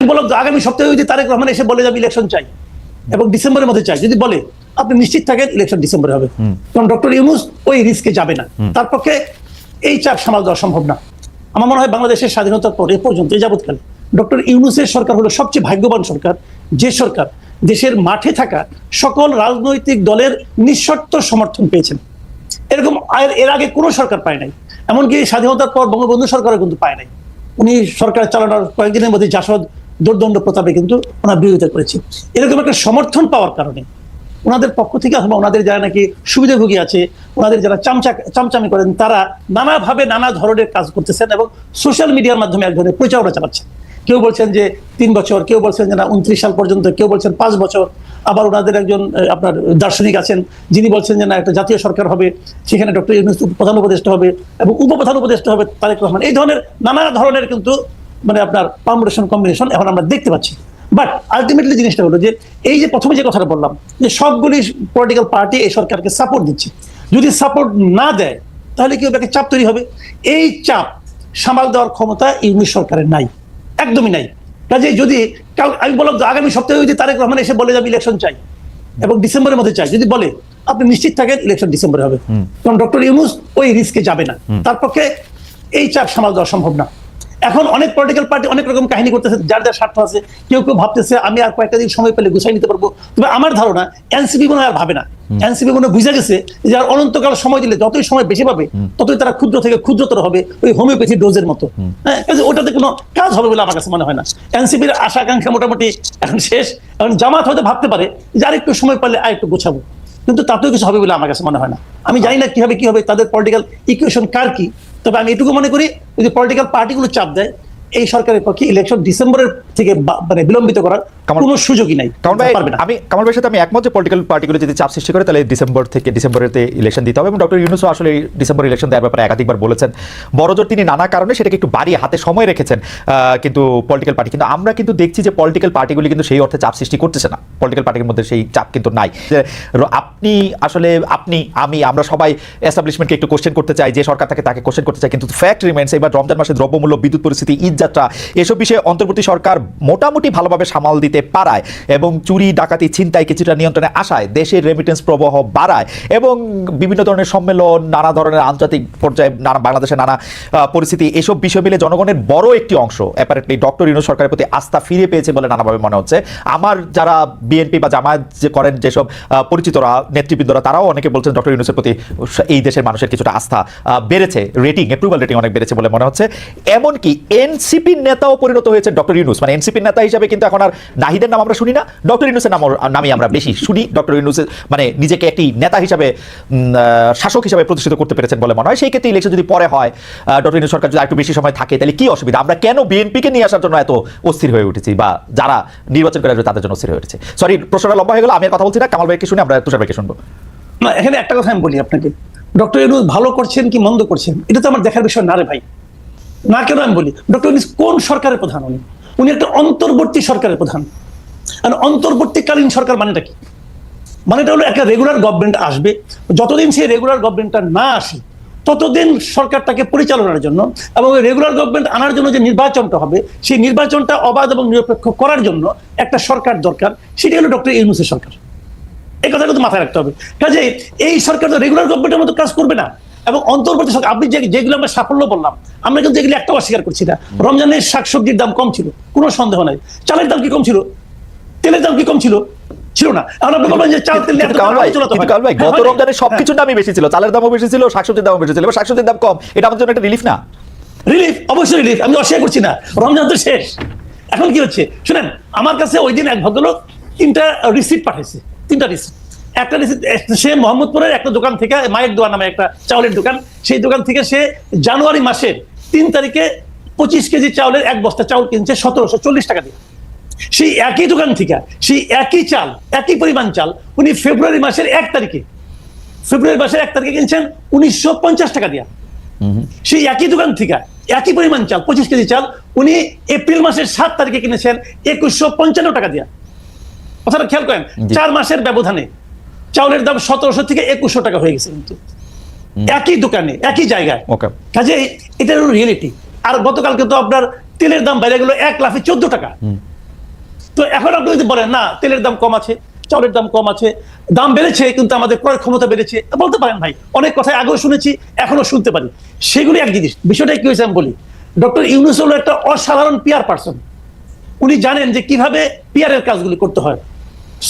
তো, আগামী সপ্তাহে যদি তারেক রহমান এসে বলে যাবে ইলেকশন চাই এবং ডিসেম্বরের মধ্যে চাই। যদি বলে আপনি নিশ্চিত থাকেন ইলেকশন ডিসেম্বরে হবে। কারণ ডক্টর ইউনুস ওই রিস্কে যাবে না। তার পক্ষে এই চাপ সামাল দেওয়া সম্ভব না। আমার মনে হয় বাংলাদেশের স্বাধীনতার পর এ পর্যন্ত এই যাবৎকালে ডক্টর ইউনুসের সরকার হলো সবচেয়ে ভাগ্যবান সরকার। যে সরকার দেশের মাঠে থাকা সকল রাজনৈতিক দলের নিঃশর্ত সমর্থন পেয়েছেন। এরকম এর আগে কোনো সরকার পায় নাই। এমনকি স্বাধীনতার পর বঙ্গবন্ধু সরকারও কিন্তু পায় নাই। উনি সরকার চালানোর কয়েকদিনের মধ্যে জাসদ দুর্দণ্ড প্রতাপে কিন্তু ওনার বিরোধিতা করেছে। এরকম একটা সমর্থন পাওয়ার কারণে ওনাদের পক্ষ থেকে অথবা ওনাদের যারা নাকি সুবিধাভোগী আছে, ওনাদের যারা চামচা, চামচামি করেন, তারা নানাভাবে নানা ধরনের কাজ করতেছেন এবং সোশ্যাল মিডিয়ার মাধ্যমে এক ধরনের প্রচারণা চালাচ্ছেন। কেউ বলছেন যে তিন বছর, কেউ বলছেন যে না, উনত্রিশ সাল পর্যন্ত, কেউ বলছেন পাঁচ বছর। আবার ওনাদের একজন আপনার দার্শনিক আছেন, যিনি বলছেন যে না, একটা জাতীয় সরকার হবে, সেখানে ডক্টর ইউনুস প্রধান উপদেষ্টা হবে এবং উপপ্রধান উপদেষ্টা হবে তারেক রহমান। এই ধরনের নানা ধরনের কিন্তু মানে আপনার পারমুটেশন কম্বিনেশন এখন আমরা দেখতে পাচ্ছি। বাট আলটিমেটলি জিনিসটা হলো যে এই যে প্রথমে যে কথাটা বললাম যে সবগুলি পলিটিক্যাল পার্টি এই সরকারকে সাপোর্ট দিচ্ছে। যদি সাপোর্ট না দেয় তাহলে কি একটা চাপ তৈরি হবে? এই চাপ সামাল দেওয়ার ক্ষমতা ইউনিশ সরকারের নাই। একদমই নাই। কাজে যদি আমি বললাম আগামী সপ্তাহে যদি তারেক রহমান এসে বলে যাবে ইলেকশন চাই এবং ডিসেম্বরের মধ্যে চাই যদি বলে আপনি নিশ্চিত থাকেন ইলেকশন ডিসেম্বরে হবে। কারণ ডক্টর ইউনুস ওই রিস্কে যাবে না। তার পক্ষে এই চাপ সামাল দেওয়া সম্ভব না। এখন অনেক পলিটিক্যাল পার্টি অনেক রকম কাহিনী করতেছে যার যার স্বার্থ আছে কেউ কেউ ভাবতেছে আমি আর কয়েকটা দিন সময় পেলে গুছাই নিতে পারব। তবে আমার ধারণা এনসিপি মনে আর ভাবে না। এনসিপি মনে বুঝে গেছে যে আর অনন্তকাল সময় দিলে যতই সময় বেশি পাবে ততই তারা ক্ষুদ্র থেকে ক্ষুদ্রতর হবে ওই হোমিওপ্যাথি ডোজের মতো। হ্যাঁ ওটাতে কোনো কাজ হবে বলে আমার কাছে মনে হয় না। এনসিপির আশা আকাঙ্ক্ষা মোটামুটি এখন শেষ। এখন জামাত হয়তো ভাবতে পারে যে আর একটু সময় পারলে আর একটু গোছাবো। কিন্তু তাতেও কিছু হবে বলে আমার কাছে মনে হয় না। আমি জানি না কীভাবে কি হবে তাদের পলিটিক্যাল ইকুয়েশন কার কি? তবে আমি এটুকু মনে করি, যদি পলিটিক্যাল পার্টিগুলো চাপ দেয়, এই সরকারের পক্ষে ইলেকশন ডিসেম্বরের থেকে মানে বিলম্বিত করার কোনো সুযোগই নাই। কারণ ভাই পারবে না। আমি কামাল ভাইয়ের সাথে আমি একমত যে পলিটিক্যাল পার্টিগুলো যদি চাপ সৃষ্টি করে তাহলে ডিসেম্বর থেকে ডিসেম্বরেতে ইলেকশন দিতে হবে। এবং ডক্টর ইউনুসও আসলে ডিসেম্বর ইলেকশন দেওয়ার ব্যাপারে একাধিকবার বলেছেন। বড়জোর তিনি নানা কারণে সেটাকে একটু বাড়িয়ে হাতে সময় রেখেছেন কিন্তু পলিটিক্যাল পার্টি কিন্তু আমরা কিন্তু দেখছি যে পলিটিক্যাল পার্টিগুলি কিন্তু সেই অর্থে চাপ সৃষ্টি করতেছে না। পলিটিক্যাল পার্টির মধ্যে সেই চাপ কিন্তু নাই। যে আপনি আসলে আপনি আমি আমরা সবাই এস্টাবলিশমেন্টকে একটু কোশ্চেন করতে চাই যে সরকার থাকে তাকে কোশ্চেন করতে চাই। কিন্তু ফ্যাক্ট রিমেন্স এবার রমজান মাসে দ্রব্যমূল্য বিদ্যুৎ পরিস্থিতি ঈদ যাত্রা এসব বিষয়ে অন্তর্বর্তী সরকার মোটামুটি ভালোভাবে সামাল দিতে পারায় এবং চুরি, ডাকাতি, ছিনতাই কিছুটা নিয়ন্ত্রণে আসায় দেশের রেমিটেন্স প্রবাহ বাড়ায় এবং বিভিন্ন ধরনের সম্মেলন, নানা ধরনের আন্তর্জাতিক পর্যায়ে নানা বাংলাদেশের নানা পরিস্থিতি, এসব বিষয় মিলে জনগণের বড় একটি অংশ অ্যাপারেন্টলি ডক্টর ইউনুস সরকারের প্রতি আস্থা ফিরে পেয়েছে বলে নানাভাবে মনে হচ্ছে। আমার যারা বিএনপি বা জামায়াত যে করেন যেসব পরিচিতরা, নেতৃবৃন্দরা, তারাও অনেকে বলছেন ডক্টর ইউনুসের প্রতি এই দেশের মানুষের কিছুটা আস্থা বেড়েছে রেটিং অ্যাপ্রুভাল রেটিং অনেক বেড়েছে বলে মনে হচ্ছে। এমনকি এনসিপির নেতাও পরিণত হয়েছে ডক্টর ইউনুস। মানে এনসিপির নেতা হিসাবে কিন্তু এখন আর নাহিদের নাম আমরা শুনি না। ডক্টর ইউনুসের নাম নামই আমরা বেশি শুনি। ডক্টর ইউনুসের মানে নিজেকে একটি নেতা হিসাবে শাসক হিসাবে প্রতিষ্ঠিত করতে পেরেছেন বলে মনে হয়। সেই ক্ষেত্রে ইলেকশন যদি পরে হয় ডক্টর ইউনুস সরকার যদি একটু বেশি সময় থাকে, তাহলে কি অসুবিধা? আমরা কেন বিএনপিকে নিয়ে আসার জন্য এত অস্থির হয়ে উঠেছি? বা যারা নির্বাচন করে তাদের জন্য অস্থির হয়ে উঠেছে। সরি প্রশ্নটা লম্বা হয়ে গেল, আমি কথা বলছি না। কামাল ভাইকে শুনে, আমরা তুষার ভাইকে শুনব। না, এখানে একটা কথা আমি বলি আপনাকে। ডক্টর ইউনুস ভালো করছেন কি মন্দ করছেন? এটা তো আমার দেখার বিষয় না রে ভাই। না কেন আমি বলি? ডক্টর ইউনুস কোন সরকারের প্রধান উনি? উনি একটা অন্তর্বর্তী সরকারের প্রধান। আর অন্তর্বর্তীকালীন সরকার মানেটা কি? মানেটা হলো একটা রেগুলার গভর্নমেন্ট আসবে, যতদিন সেই রেগুলার গভর্নমেন্টটা না আসে, ততদিন সরকারটাকে পরিচালনার জন্য এবং রেগুলার গভর্নমেন্ট আনার জন্য যে নির্বাচনটা হবে, সেই নির্বাচনটা অবাধ এবং নিরপেক্ষ করার জন্য একটা সরকার দরকার সেটি হলো ডক্টর ইউনুসের সরকার। এই কথা কিন্তু মাথায় রাখতে হবে। কাজে এই সরকার তো রেগুলার গভর্নমেন্টের মতো কাজ করবে না। এবং অন্তর্বর্তী সরকার আপনি যেগুলো আমরা সাফল্য বললাম আমরা কিন্তু এগুলো একটাও অস্বীকার করছি না। রমজানের শাকসবজির দাম কম ছিল কোনো সন্দেহ নাই। চালের দাম কি কম ছিল? তেলের দাম কি কম ছিল? ছিল না। এখন আপনি বলবেন যে চাল তেল নিয়ে এত কিন্তু কামাল ভাই, আলোচনা তো কিন্তু হয়। কামাল ভাই, গত রমজানে সবকিছুর দামই বেশি ছিল চালের দামও বেশি ছিল শাকসবজির দামও বেশি ছিল এবার শাকসবজির দাম কম। এটা আমাদের জন্য একটা রিলিফ না? রিলিফ অবশ্যই রিলিফ আমি অস্বীকার করছি না। রমজান তো শেষ। এখন কি হচ্ছে? শুনেন আমার কাছে ওই দিন এক ভদ্রলোক তিনটা রিসিপ্ট পাঠাইছে তিনটা রিসিপ্ট একটা সে মোহাম্মদপুরের একটা দোকান থেকে মায়ের দোকান নামে একটা চাউলের দোকান সেই দোকান থেকে সে জানুয়ারি মাসের তিন তারিখে পঁচিশ কেজি চাউলের এক বস্তা চাউল কিনছে সতেরোশো চল্লিশ টাকা দিয়ে। সেই একই দোকান থেকে সেই একই চাল একই পরিমাণ চাল উনি ফেব্রুয়ারি মাসের এক তারিখে ফেব্রুয়ারি মাসের এক তারিখে কিনছেন উনিশশো পঞ্চাশ টাকা দিয়া। সেই একই দোকান থেকে একই পরিমাণ চাল পঁচিশ কেজি চাল উনি এপ্রিল মাসের সাত তারিখে কিনেছেন একুশশো পঞ্চান্ন টাকা দিয়া। কথাটা খেয়াল করেন চার মাসের ব্যবধানে চাউলের দাম সতেরোশো থেকে একুশশো টাকা হয়ে গেছে কিন্তু। একই দোকানে একই জায়গায়। ওকে। কাজে এটা হলো রিয়েলিটি আর গতকালকে তো আপনার তেলের দাম বাইরে গেল এক লাফে চোদ্দ টাকা। তো এখন আপনি যদি বলেন না তেলের দাম কম আছে চাউলের দাম কম আছে দাম বেড়েছে কিন্তু আমাদের ক্রয় ক্ষমতা বেড়েছে বলতে পারেন ভাই অনেক কথাই আগেও শুনেছি এখনও শুনতে পারি। সেগুলি এক জিনিস বিষয়টা কি হয়েছে আমি বলি। ডক্টর ইউনুস হলো একটা অসাধারণ পিয়ার পার্সন উনি জানেন যে কীভাবে পিয়ারের কাজগুলি করতে হয়।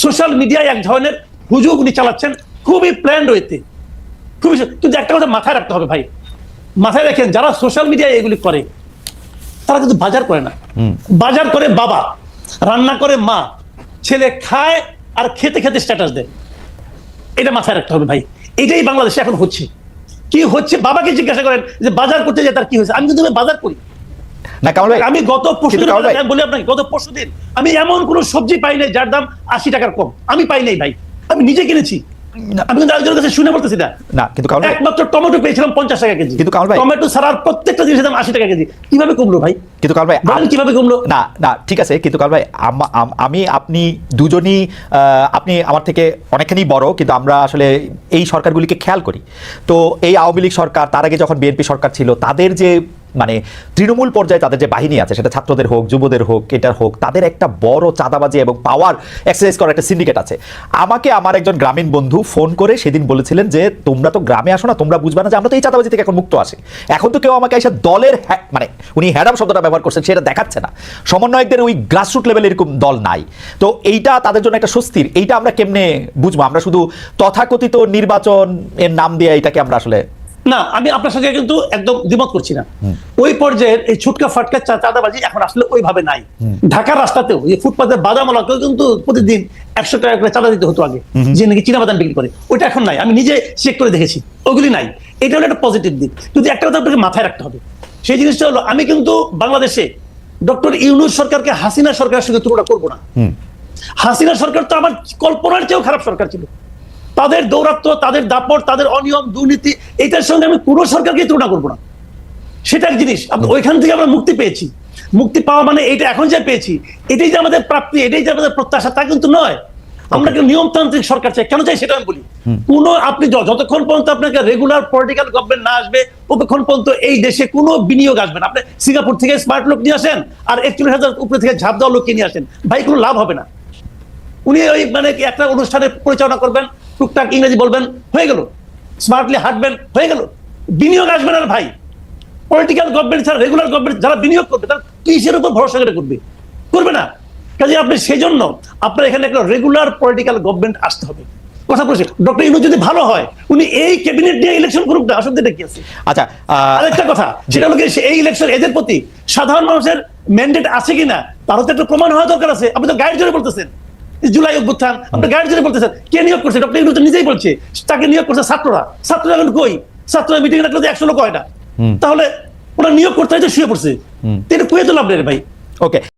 সোশ্যাল মিডিয়ায় এক ধরনের হুজুগ উনি চালাচ্ছেন খুবই প্ল্যান্ড ওয়েতে খুবই কিন্তু একটা কথা মাথায় রাখতে হবে ভাই। মাথায় রাখেন যারা সোশ্যাল মিডিয়ায় এগুলি করে তারা কিন্তু বাজার করে না। বাজার করে বাবা রান্না করে মা ছেলে খায় আর খেতে খেতে স্ট্যাটাস দেয়। এটা মাথায় রাখতে হবে ভাই। এটাই বাংলাদেশে এখন হচ্ছে। কি হচ্ছে? বাবাকে জিজ্ঞাসা করেন যে বাজার করতে যায় তার কি হয়েছে? আমি কিন্তু বাজার করি। না কামাল ভাই আমি গত পরশু কিন্তু কামাল ভাই- দিন বলি আপনাকে গত পরশু দিন আমি এমন কোন সবজি পাই নাই যার দাম আশি টাকার কম। আমি পাই নাই ভাই। আমি নিজে কিনেছি। আমি কিন্তু একজনের কাছে শুনে বলতেছি না না কিন্তু ভাই একমাত্র টমেটো পেয়েছিলাম পঞ্চাশ টাকা কেজি। কিন্তু কামাল ভাই- টমেটো ছাড়ার প্রত্যেকটা জিনিসের দাম আশি টাকা কেজি। কীভাবে কমলো ভাই? কিন্তু কাল ভাই বলেন কীভাবে কমলো? না না ঠিক আছে কিন্তু কাল ভাই আম- আম- আমি আপনি দুজনই আহ, আপনি আমার থেকে অনেকখানি বড় কিন্তু আমরা আসলে এই সরকারগুলিকে খেয়াল করি। তো এই আওয়ামী লীগ সরকার তার আগে যখন বিএনপি সরকার ছিল তাদের যে মানে তৃণমূল পর্যায়ে তাদের যে বাহিনী আছে, সেটা ছাত্রদের হোক, যুবদের হোক, এটার হোক, তাদের একটা বড় চাঁদাবাজি এবং পাওয়ার এক্সারসাইজ করার একটা সিন্ডিকেট আছে। আমাকে আমার একজন গ্রামীণ বন্ধু ফোন করে সেদিন বলেছিলেন যে, তোমরা তো গ্রামে আসো না, তোমরা বুঝবে না যে আমরা তো এই চাঁদাবাজি থেকে এখন মুক্ত আসি এখন তো কেউ আমাকে এসে দলের মানে উনি হ্যাডাম শব্দটা ব্যবহার করছেন, সেটা দেখাচ্ছে না। সমন্বয়কদের ওই গ্রাসরুট লেভেল এরকম দল নাই। তো এইটা তাদের জন্য একটা স্বস্তির, এইটা আমরা কেমনে বুঝব? আমরা শুধু তথাকথিত নির্বাচন এর নাম দিয়ে এটাকে আমরা আসলে না আমি আপনার সঙ্গে কিন্তু একদম দ্বিমত করছি না। ওই পর্যায়ের এই ছুটকা ফাটকা চাঁদাবাজি এখন আসলে ওইভাবে নাই। ঢাকার রাস্তাতেও এই ফুটপাতের বাদামলাকেও কিন্তু প্রতিদিন একশো টাকা করে চাঁদা দিতে হতো আগে যে নাকি চীনা বাদাম বিক্রি করে। ওইটা এখন নাই আমি নিজে চেক করে দেখেছি ওগুলি নাই। এটা হলো একটা পজিটিভ দিক। কিন্তু একটা কথা আপনাকে মাথায় রাখতে হবে সেই জিনিসটা হলো আমি কিন্তু বাংলাদেশে ডক্টর ইউনুস সরকারকে হাসিনা সরকারের সঙ্গে তুলনা করব না। হাসিনা সরকার তো আমার কল্পনার চেয়েও খারাপ সরকার ছিল। তাদের দৌরাত্ম তাদের দাপট তাদের অনিয়ম দুর্নীতি এটার সঙ্গে আমি কোনো সরকারকে তুলনা করব না। সেটা এক জিনিস। ওইখান থেকে আমরা মুক্তি পেয়েছি। মুক্তি পাওয়া মানে এটা এখন যে পেয়েছি এটাই যে আমাদের প্রাপ্তি এটাই যে আমাদের প্রত্যাশা তা কিন্তু নয়। আমরা একটা নিয়মতান্ত্রিক সরকার চাই? কেন চাই সেটা আমি বলি। কোন আপনি যতক্ষণ পর্যন্ত আপনাকে রেগুলার পলিটিক্যাল গভর্নমেন্ট না আসবে ততক্ষণ পর্যন্ত এই দেশে কোনো বিনিয়োগ আসবে না। আপনি সিঙ্গাপুর থেকে স্মার্ট লোক নিয়ে আসেন আর একচল্লিশ হাজার উপরে থেকে ঝাঁপ দেওয়া লোককে নিয়ে আসেন ভাই কোনো লাভ হবে না। উনি ওই মানে একটা অনুষ্ঠানে পরিচালনা করবেন টুকটাক ইংরেজি বলবেন হয়ে গেল। স্মার্টলি হাঁটবেন হয়ে গেল। বিনিয়োগ আসবে না ভাই। পলিটিক্যাল গভর্নমেন্ট ছাড়া রেগুলার গভর্নমেন্ট যারা বিনিয়োগ করবে তারা কিসের উপর ভরসা করে করবে? করবে না। কাজে আপনি সেই জন্য আপনার এখানে একটা রেগুলার পলিটিক্যাল গভর্নমেন্ট আসতে হবে। কথা বলছি ডক্টর ইনু যদি ভালো হয় উনি এই ক্যাবিনেট নিয়ে ইলেকশন করুক না অসুবিধা কি আছে? আচ্ছা আরেকটা কথা সেটা হলো এই ইলেকশন এদের প্রতি সাধারণ মানুষের ম্যান্ডেট আছে কিনা তারও তো একটা প্রমাণ হওয়া দরকার আছে। আপনি তো গাইড জোরে বলতেছেন। জুলাই অভ্যুত্থান আপনার গাইড চলে বলতেছেন কে নিয়োগ করছে? ডক্টর ইউনুস নিজেই বলছে তাকে নিয়োগ করছে ছাত্ররা। ছাত্ররা এখন কই? ছাত্ররা মিটিং রাখলে তো একশো লোক হয় না। তাহলে ওরা নিয়োগ করতে হয়তো শুয়ে পড়ছে। তিনি এটা কুয়ে তো লাভ নেই ভাই। ওকে